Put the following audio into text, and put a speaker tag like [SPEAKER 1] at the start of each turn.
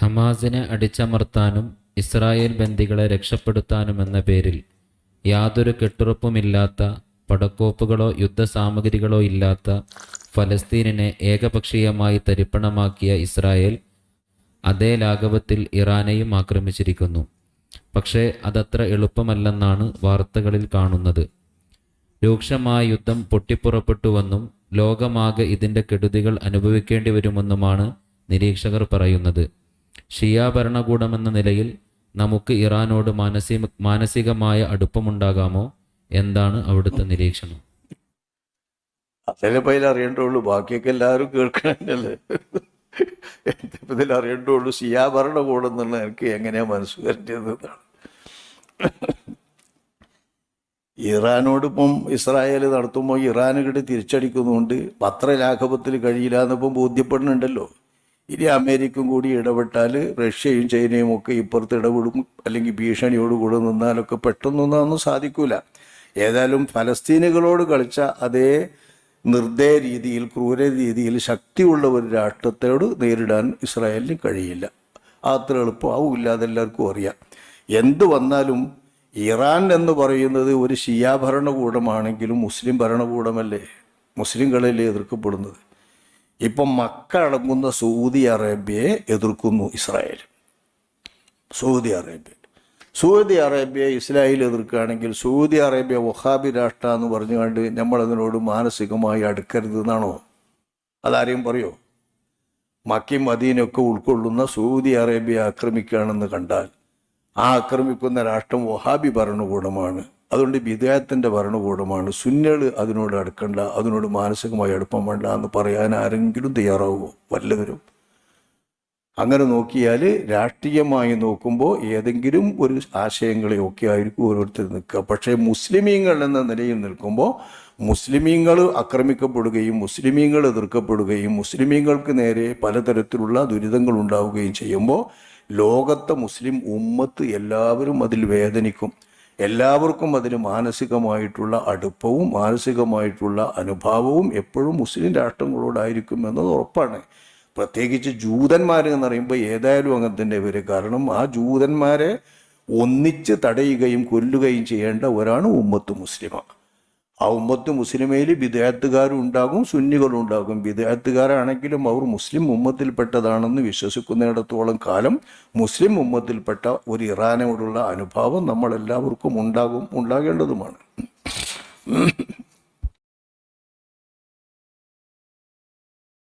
[SPEAKER 1] ഹമാസിനെ അടിച്ചമർത്താനും ഇസ്രായേൽ ബന്ദികളെ രക്ഷപ്പെടുത്താനുമെന്ന പേരിൽ യാതൊരു കെട്ടുറപ്പുമില്ലാത്ത പടക്കോപ്പുകളോ യുദ്ധസാമഗ്രികളോ ഇല്ലാത്ത ഫലസ്തീനിനെ ഏകപക്ഷീയമായി തരിപ്പണമാക്കിയ ഇസ്രായേൽ അതേ ലാഘവത്തിൽ ഇറാനെയും ആക്രമിച്ചിരിക്കുന്നു. പക്ഷേ അതത്ര എളുപ്പമല്ലെന്നാണ് വാർത്തകളിൽ കാണുന്നത്. രൂക്ഷമായ യുദ്ധം പൊട്ടിപ്പുറപ്പെട്ടുവെന്നും ലോകമാകെ ഇതിന്റെ കെടുതികൾ അനുഭവിക്കേണ്ടി വരുമെന്നുമാണ് നിരീക്ഷകർ പറയുന്നത്. ഷിയ ഭരണകൂടമെന്ന നിലയിൽ നമുക്ക് ഇറാനോട് മാനസിക മാനസികമായ അടുപ്പമുണ്ടാകാമോ? എന്താണ് അവിടുത്തെ നിരീക്ഷണം?
[SPEAKER 2] അതല്ലേ പയ്യിൽ അറിയേണ്ടുള്ളൂ ബാക്കിയൊക്കെ എല്ലാവരും കേൾക്കണല്ലേ ഇതിൽ അറിയേണ്ടുള്ളൂ സിയാ ഭരണകൂടം എന്നുള്ള എനിക്ക് എങ്ങനെയാ മനസ്സ് വരേണ്ടത് എന്നാണ്. ഇറാനോട് ഇപ്പം ഇസ്രായേൽ നടത്തുമ്പോൾ ഇറാനുകിട്ട് തിരിച്ചടിക്കുന്നുണ്ട് ലാഘവത്തിൽ കഴിയില്ല എന്നിപ്പം ബോധ്യപ്പെടുന്നുണ്ടല്ലോ. ഇനി അമേരിക്കയും കൂടി ഇടപെട്ടാൽ റഷ്യയും ചൈനയും ഒക്കെ ഇപ്പുറത്ത് ഇടപെടും അല്ലെങ്കിൽ ഭീഷണിയോട് കൂടെ നിന്നാലൊക്കെ പെട്ടെന്നൊന്നും സാധിക്കൂല. ഏതായാലും ഫലസ്തീനുകളോട് കളിച്ച അതേ നിർദ്ദയ രീതിയിൽ ക്രൂര രീതിയിൽ ശക്തിയുള്ള ഒരു രാഷ്ട്രത്തോട് നേരിടാൻ ഇസ്രായേലിന് കഴിയില്ല. അത്ര എളുപ്പമാവില്ല എല്ലാവർക്കും അറിയാം. എന്ത് വന്നാലും ഇറാൻ എന്ന് പറയുന്നത് ഒരു ഷിയ ഭരണകൂടമാണെങ്കിലും മുസ്ലിം ഭരണകൂടമല്ലേ? മുസ്ലിങ്ങളല്ലേ എതിർക്കപ്പെടുന്നത്? ഇപ്പം മക്ക അടങ്ങുന്ന സൗദി അറേബ്യയെ എതിർക്കുന്നു Israel. Saudi Arabia. Saudi Arabia Israel എതിർക്കുകയാണെങ്കിൽ Saudi Arabia വഹാബി രാഷ്ട്ര എന്ന് പറഞ്ഞുകൊണ്ട് നമ്മളതിനോട് മാനസികമായി അടുക്കരുത് എന്നാണോ? അതാരെയും പറയോ? മക്കയും മദീനൊക്കെ ഉൾക്കൊള്ളുന്ന സൗദി അറേബ്യ ആക്രമിക്കുകയാണെന്ന് കണ്ടാൽ ആ ആക്രമിക്കുന്ന രാഷ്ട്രം വഹാബി ഭരണകൂടമാണ്. അതുകൊണ്ട് വിദേഹത്തിന്റെ ഭരണകൂടമാണ് സുന്നകൾ അതിനോട് അടുക്കണ്ട അതിനോട് മാനസികമായി അടുപ്പം വേണ്ട എന്ന് പറയാൻ ആരെങ്കിലും തയ്യാറാവുമോ? വല്ലവരും. അങ്ങനെ നോക്കിയാൽ രാഷ്ട്രീയമായി നോക്കുമ്പോൾ ഏതെങ്കിലും ഒരു ആശയങ്ങളെയൊക്കെ ആയിരിക്കും ഓരോരുത്തർ നിൽക്കുക. പക്ഷേ മുസ്ലിമീങ്ങൾ എന്ന നിലയിൽ നിൽക്കുമ്പോൾ മുസ്ലിമീങ്ങൾ ആക്രമിക്കപ്പെടുകയും മുസ്ലിമീങ്ങൾ എതിർക്കപ്പെടുകയും മുസ്ലിമീങ്ങൾക്ക് നേരെ പലതരത്തിലുള്ള ദുരിതങ്ങൾ ഉണ്ടാവുകയും ചെയ്യുമ്പോൾ ലോകത്തെ മുസ്ലിം ഉമ്മത്ത് എല്ലാവരും അതിൽ വേദനിക്കും. എല്ലാവർക്കും അതിന് മാനസികമായിട്ടുള്ള അടുപ്പവും മാനസികമായിട്ടുള്ള അനുഭാവവും എപ്പോഴും മുസ്ലിം രാഷ്ട്രങ്ങളോടായിരിക്കും എന്നത് ഉറപ്പാണ്. പ്രത്യേകിച്ച് ജൂതന്മാർ എന്ന് പറയുമ്പോൾ ഏതായാലും അങ്ങനെ വരും. കാരണം ആ ജൂതന്മാരെ ഒന്നിച്ച് തടയുകയും കൊല്ലുകയും ചെയ്യേണ്ട ഒരാണ് ഉമ്മത്ത് മുസ്ലിമ. ആ ഉമ്മത്ത് മുസ്ലിമയിൽ വിദേഹത്തുകാരും ഉണ്ടാകും സുന്നികളും ഉണ്ടാകും. വിദേഹത്തുകാരാണെങ്കിലും അവർ മുസ്ലിം ഉമ്മത്തിൽപ്പെട്ടതാണെന്ന് വിശ്വസിക്കുന്നിടത്തോളം കാലം മുസ്ലിം ഉമ്മത്തിൽപ്പെട്ട ഒരു ഇറാനോടുള്ള അനുഭാവം നമ്മളെല്ലാവർക്കും ഉണ്ടാകും ഉണ്ടാകേണ്ടതുമാണ്.